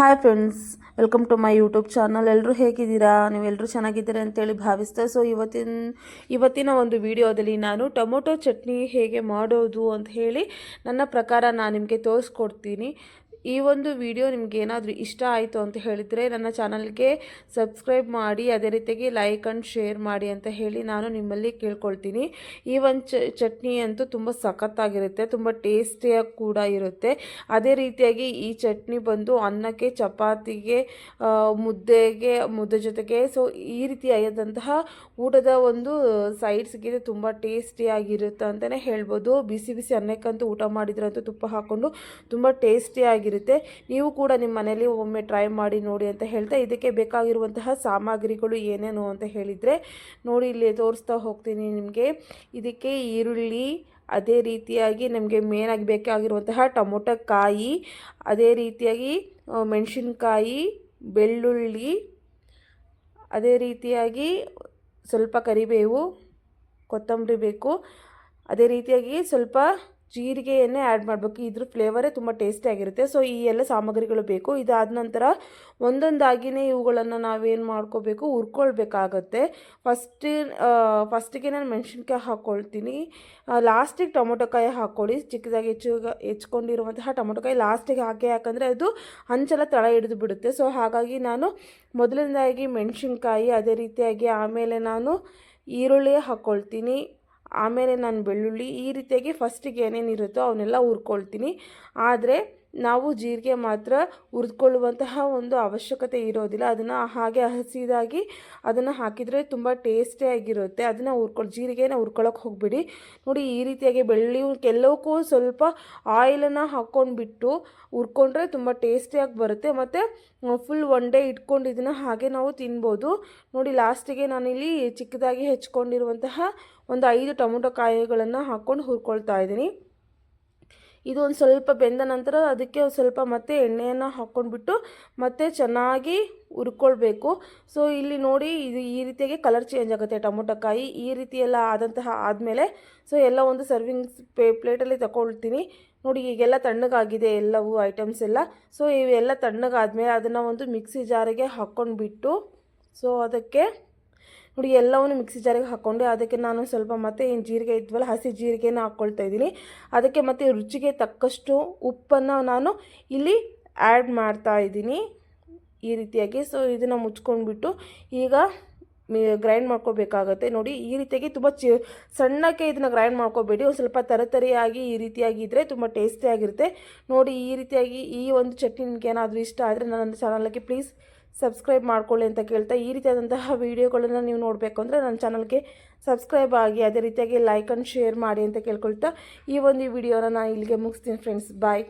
Hi friends welcome to my YouTube channel ಎಲ್ಲರೂ ಹೇಗಿದ್ದೀರಾ? ನೀವೆಲ್ಲರೂ ಚೆನ್ನಾಗಿದ್ದೀರಾ ಅಂತೇಳಿ ಭಾವಿಸ್ತಾ ಸೊ ಇವತ್ತಿನ ಇವತ್ತಿನ ಒಂದು ವಿಡಿಯೋದಲ್ಲಿ ನಾನು ಟೊಮೊಟೊ ಚಟ್ನಿ ಹೇಗೆ ಮಾಡೋದು ಅಂತ ಹೇಳಿ ನನ್ನ ಪ್ರಕಾರ ನಾನು ನಿಮಗೆ ತೋರಿಸ್ಕೊಡ್ತೀನಿ. ಈ ಒಂದು ವಿಡಿಯೋ ನಿಮ್ಗೆ ಏನಾದರೂ ಇಷ್ಟ ಆಯಿತು ಅಂತ ಹೇಳಿದರೆ ನನ್ನ ಚಾನಲ್ಗೆ ಸಬ್ಸ್ಕ್ರೈಬ್ ಮಾಡಿ, ಅದೇ ರೀತಿಯಾಗಿ ಲೈಕ್ ಆ್ಯಂಡ್ ಶೇರ್ ಮಾಡಿ ಅಂತ ಹೇಳಿ ನಾನು ನಿಮ್ಮಲ್ಲಿ ಕೇಳ್ಕೊಳ್ತೀನಿ. ಈ ಒಂದು ಚಟ್ನಿ ಅಂತೂ ತುಂಬ ಸಖತ್ತಾಗಿರುತ್ತೆ, ತುಂಬ ಟೇಸ್ಟಿಯಾಗಿ ಕೂಡ ಇರುತ್ತೆ. ಅದೇ ರೀತಿಯಾಗಿ ಈ ಚಟ್ನಿ ಬಂದು ಅನ್ನಕ್ಕೆ, ಚಪಾತಿಗೆ ಮುದ್ದೆಗೆ, ಮುದ್ದೆ ಜೊತೆಗೆ ಸೊ ಈ ರೀತಿಯಾದಂತಹ ಊಟದ ಒಂದು ಸೈಡ್ಸ್ಗೆ ತುಂಬ ಟೇಸ್ಟಿಯಾಗಿರುತ್ತೆ ಅಂತಲೇ ಹೇಳ್ಬೋದು. ಬಿಸಿ ಬಿಸಿ ಅನ್ನಕ್ಕಂತೂ ಊಟ ಮಾಡಿದ್ರಂತೂ ತುಪ್ಪ ಹಾಕ್ಕೊಂಡು ತುಂಬ ಟೇಸ್ಟಿಯಾಗಿರುತ್ತೆ ನೀವು ಕೂಡ ನಿಮ್ಮ ಮನೇಲಿ ಒಮ್ಮೆ ಟ್ರೈ ಮಾಡಿ ನೋಡಿ ಅಂತ ಹೇಳ್ತಾ ಇದಕ್ಕೆ ಬೇಕಾಗಿರುವಂತಹ ಸಾಮಗ್ರಿಗಳು ಏನೇನು ಅಂತ ಹೇಳಿದರೆ ನೋಡಿ ಇಲ್ಲಿ ತೋರಿಸ್ತಾ ಹೋಗ್ತೀನಿ ನಿಮಗೆ. ಇದಕ್ಕೆ ಈರುಳ್ಳಿ, ಅದೇ ರೀತಿಯಾಗಿ ನಮಗೆ ಮೇನಾಗಿ ಬೇಕಾಗಿರುವಂತಹ ಟೊಮೊಟೊ ಕಾಯಿ, ಅದೇ ರೀತಿಯಾಗಿ ಮೆಣಸಿನ್ಕಾಯಿ, ಬೆಳ್ಳುಳ್ಳಿ, ಅದೇ ರೀತಿಯಾಗಿ ಸ್ವಲ್ಪ ಕರಿಬೇವು, ಕೊತ್ತಂಬರಿ ಬೇಕು, ಅದೇ ರೀತಿಯಾಗಿ ಸ್ವಲ್ಪ ಜೀರಿಗೆಯನ್ನೇ ಆ್ಯಡ್ ಮಾಡಬೇಕು. ಇದ್ರ ಫ್ಲೇವರೇ ತುಂಬ ಟೇಸ್ಟಿಯಾಗಿರುತ್ತೆ ಸೊ ಈ ಎಲ್ಲ ಸಾಮಗ್ರಿಗಳು ಬೇಕು. ಇದಾದ ನಂತರ ಒಂದೊಂದಾಗಿಯೇ ಇವುಗಳನ್ನು ನಾವೇನು ಮಾಡ್ಕೋಬೇಕು? ಹುರ್ಕೊಳ್ಬೇಕಾಗತ್ತೆ. ಫಸ್ಟ್ ಫಸ್ಟಿಗೆ ನಾನು ಮೆಣಸಿನ್ಕಾಯಿ ಹಾಕ್ಕೊಳ್ತೀನಿ ಲಾಸ್ಟಿಗೆ ಟೊಮೊಟೊಕಾಯಿ ಹಾಕ್ಕೊಳ್ಳಿ ಚಿಕ್ಕದಾಗಿ ಹೆಚ್ಚು ಹೆಚ್ಕೊಂಡಿರುವಂತಹ ಟೊಮೊಟೊಕಾಯಿ ಲಾಸ್ಟಿಗೆ ಹಾಕಿ, ಯಾಕಂದರೆ ಅದು ಹಂಚೆಲ್ಲ ತಳ ಹಿಡಿದು ಬಿಡುತ್ತೆ. ಸೊ ಹಾಗಾಗಿ ನಾನು ಮೊದಲನೇದಾಗಿ ಮೆಣಸಿನ್ಕಾಯಿ, ಅದೇ ರೀತಿಯಾಗಿ ಆಮೇಲೆ ನಾನು ಈರುಳ್ಳಿ ಹಾಕ್ಕೊಳ್ತೀನಿ ಆಮೇಲೆ ನಾನು ಬೆಳ್ಳುಳ್ಳಿ ಈ ರೀತಿಯಾಗಿ ಫಸ್ಟಿಗೆ ಏನೇನಿರುತ್ತೋ ಅವನ್ನೆಲ್ಲ ಹುರ್ಕೊಳ್ತೀನಿ. ಆದರೆ ನಾವು ಜೀರಿಗೆ ಮಾತ್ರ ಹುರಿದುಕೊಳ್ಳುವಂತಹ ಒಂದು ಅವಶ್ಯಕತೆ ಇರೋದಿಲ್ಲ. ಅದನ್ನು ಹಾಗೆ ಹಸಿದಾಗಿ ಅದನ್ನು ಹಾಕಿದರೆ ತುಂಬ ಟೇಸ್ಟಿಯಾಗಿರುತ್ತೆ ಅದನ್ನು ಹುರ್ಕೊಳ್ಳಿ ಜೀರಿಗೆನ ಹುರ್ಕೊಳ್ಳೋಕೆ ಹೋಗ್ಬಿಡಿ. ನೋಡಿ ಈ ರೀತಿಯಾಗಿ ಬೆಳ್ಳಿ ಕೆಲವಕ್ಕೂ ಸ್ವಲ್ಪ ಆಯಿಲನ್ನು ಹಾಕ್ಕೊಂಡ್ಬಿಟ್ಟು ಹುರ್ಕೊಂಡ್ರೆ ತುಂಬ ಟೇಸ್ಟಿಯಾಗಿ ಬರುತ್ತೆ. ಮತ್ತು ಫುಲ್ ಒನ್ ಡೇ ಇಟ್ಕೊಂಡು ಇದನ್ನು ಹಾಗೆ ನಾವು ತಿನ್ಬೋದು. ನೋಡಿ ಲಾಸ್ಟಿಗೆ ನಾನಿಲ್ಲಿ ಚಿಕ್ಕದಾಗಿ ಹೆಚ್ಕೊಂಡಿರುವಂತಹ ಒಂದು ಐದು ಟೊಮೊಟೊ ಕಾಯಿಗಳನ್ನು ಹಾಕ್ಕೊಂಡು ಹುರ್ಕೊಳ್ತಾ ಇದ್ದೀನಿ. ಇದು ಒಂದು ಸ್ವಲ್ಪ ಬೆಂದ ನಂತರ ಅದಕ್ಕೆ ಸ್ವಲ್ಪ ಮತ್ತೆ ಎಣ್ಣೆಯನ್ನು ಹಾಕ್ಕೊಂಡ್ಬಿಟ್ಟು ಮತ್ತೆ ಚೆನ್ನಾಗಿ ಹುರ್ಕೊಳ್ಬೇಕು. ಸೊ ಇಲ್ಲಿ ನೋಡಿ ಇದು ಈ ರೀತಿಯಾಗಿ ಕಲರ್ ಚೇಂಜ್ ಆಗುತ್ತೆ ಟೊಮೊಟೊ ಕಾಯಿ. ಈ ರೀತಿಯೆಲ್ಲ ಆದಂತಹ ಆದಮೇಲೆ ಸೊ ಎಲ್ಲ ಒಂದು ಸರ್ವಿಂಗ್ ಪೇ ಪ್ಲೇಟಲ್ಲಿ ತಗೊಳ್ತೀನಿ ನೋಡಿ, ಈಗೆಲ್ಲ ತಣ್ಣಗಾಗಿದೆ ಎಲ್ಲವೂ ಐಟಮ್ಸ್ ಎಲ್ಲ. ಸೊ ಇವೆಲ್ಲ ತಣ್ಣಗಾದ್ಮೇಲೆ ಅದನ್ನು ಒಂದು ಮಿಕ್ಸಿ ಜಾರಿಗೆ ಹಾಕ್ಕೊಂಡ್ಬಿಟ್ಟು ಸೊ ಅದಕ್ಕೆ ನೋಡಿ ಎಲ್ಲವನ್ನು ಮಿಕ್ಸಿ ಜಾರಿಗೆ ಹಾಕ್ಕೊಂಡು ಅದಕ್ಕೆ ನಾನು ಸ್ವಲ್ಪ ಮತ್ತೆ ಏನು ಜೀರಿಗೆ ಇದ್ವಲ್ಲ, ಹಸಿ ಜೀರಿಗೆನ ಹಾಕ್ಕೊಳ್ತಾ ಇದ್ದೀನಿ. ಅದಕ್ಕೆ ಮತ್ತು ರುಚಿಗೆ ತಕ್ಕಷ್ಟು ಉಪ್ಪನ್ನು ನಾನು ಇಲ್ಲಿ ಆ್ಯಡ್ ಮಾಡ್ತಾ ಇದ್ದೀನಿ. ಈ ರೀತಿಯಾಗಿ. ಸೊ ಇದನ್ನು ಮುಚ್ಕೊಂಡ್ಬಿಟ್ಟು ಈಗ ಗ್ರೈಂಡ್ ಮಾಡ್ಕೋಬೇಕಾಗತ್ತೆ. ನೋಡಿ, ಈ ರೀತಿಯಾಗಿ ತುಂಬ ಚಿ, ಸಣ್ಣಕ್ಕೆ ಇದನ್ನು ಗ್ರೈಂಡ್ ಮಾಡ್ಕೋಬೇಡಿ. ಒಂದು ಸ್ವಲ್ಪ ತರತರಿಯಾಗಿ ಈ ರೀತಿಯಾಗಿ ಇದ್ದರೆ ತುಂಬ ಟೇಸ್ಟಿಯಾಗಿರುತ್ತೆ ನೋಡಿ, ಈ ರೀತಿಯಾಗಿ ಈ ಒಂದು ಚಟ್ನಿ ನಿಮಗೆ ಏನಾದರೂ ಇಷ್ಟ ಆದರೆ ನನ್ನ ಚಾನಲ್ಗೆ ಪ್ಲೀಸ್ ಸಬ್ಸ್ಕ್ರೈಬ್ ಮಾಡ್ಕೊಳ್ಳಿ ಅಂತ ಕೇಳ್ತಾ ಈ ರೀತಿಯಾದಂತಹ ವೀಡಿಯೋಗಳನ್ನು ನೀವು ನೋಡಬೇಕು ಅಂದರೆ ನನ್ನ ಚಾನಲ್ಗೆ ಸಬ್ಸ್ಕ್ರೈಬ್ ಆಗಿ ಅದೇ ರೀತಿಯಾಗಿ ಲೈಕ್ ಆ್ಯಂಡ್ ಶೇರ್ ಮಾಡಿ ಅಂತ ಕೇಳ್ಕೊಳ್ತಾ ಈ ಒಂದು ವೀಡಿಯೋನ ನಾನು ಇಲ್ಲಿಗೆ ಮುಗಿಸ್ತೀನಿ ಫ್ರೆಂಡ್ಸ್. ಬಾಯ್.